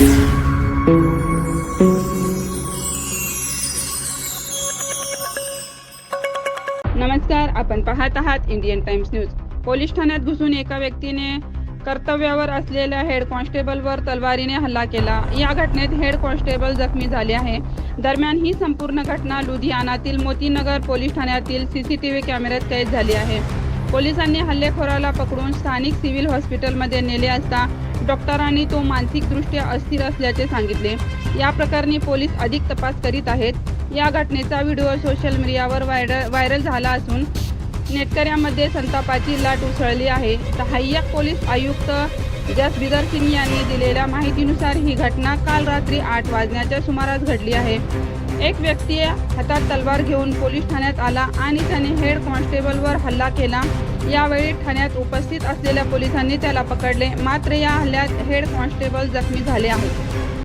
नमस्कार आपण पाहत आहात इंडियन टाइम्स न्यूज पोलीस ठाण्यात घुसून एका व्यक्तीने कर्तव्यावर असलेल्या हेड कॉन्स्टेबलवर तलवारीने हल्ला केला. या घटनेत हेड कॉन्स्टेबल जखमी झाले आहे. दरम्यान ही संपूर्ण घटना लुधियानातील मोतीनगर पोलीस ठाण्यातील सीसीटीव्ही कॅमेऱ्यात कैद झाली आहे. पोलिसांनी हल्लेखोराला पकडून स्थानिक सिव्हिल हॉस्पिटलमध्ये नेले असता डॉक्टरांनी तो मानसिकदृष्ट्या अस्थिर असल्याचे सांगितले. या प्रकरणी पोलीस अधिक तपास करीत आहेत. या घटनेचा व्हिडिओ सोशल मीडियावर व्हायरल व्हायरल झाला असून नेटकऱ्यांमध्ये संतापाची लाट उसळली आहे. सहाय्यक पोलीस आयुक्त जसबिदर सिंग यांनी दिलेल्या माहितीनुसार ही घटना काल रात्री आठ वाजण्याच्या सुमारास घडली आहे. एक व्यक्ती हातात तलवार घेऊन पोलीस ठाण्यात आला आणि त्याने हेड कॉन्स्टेबलवर हल्ला केला. यावेळी ठाण्यात उपस्थित असलेल्या पोलिसांनी त्याला पकडले. मात्र या हल्ल्यात हेड कॉन्स्टेबल जखमी झाले आहेत.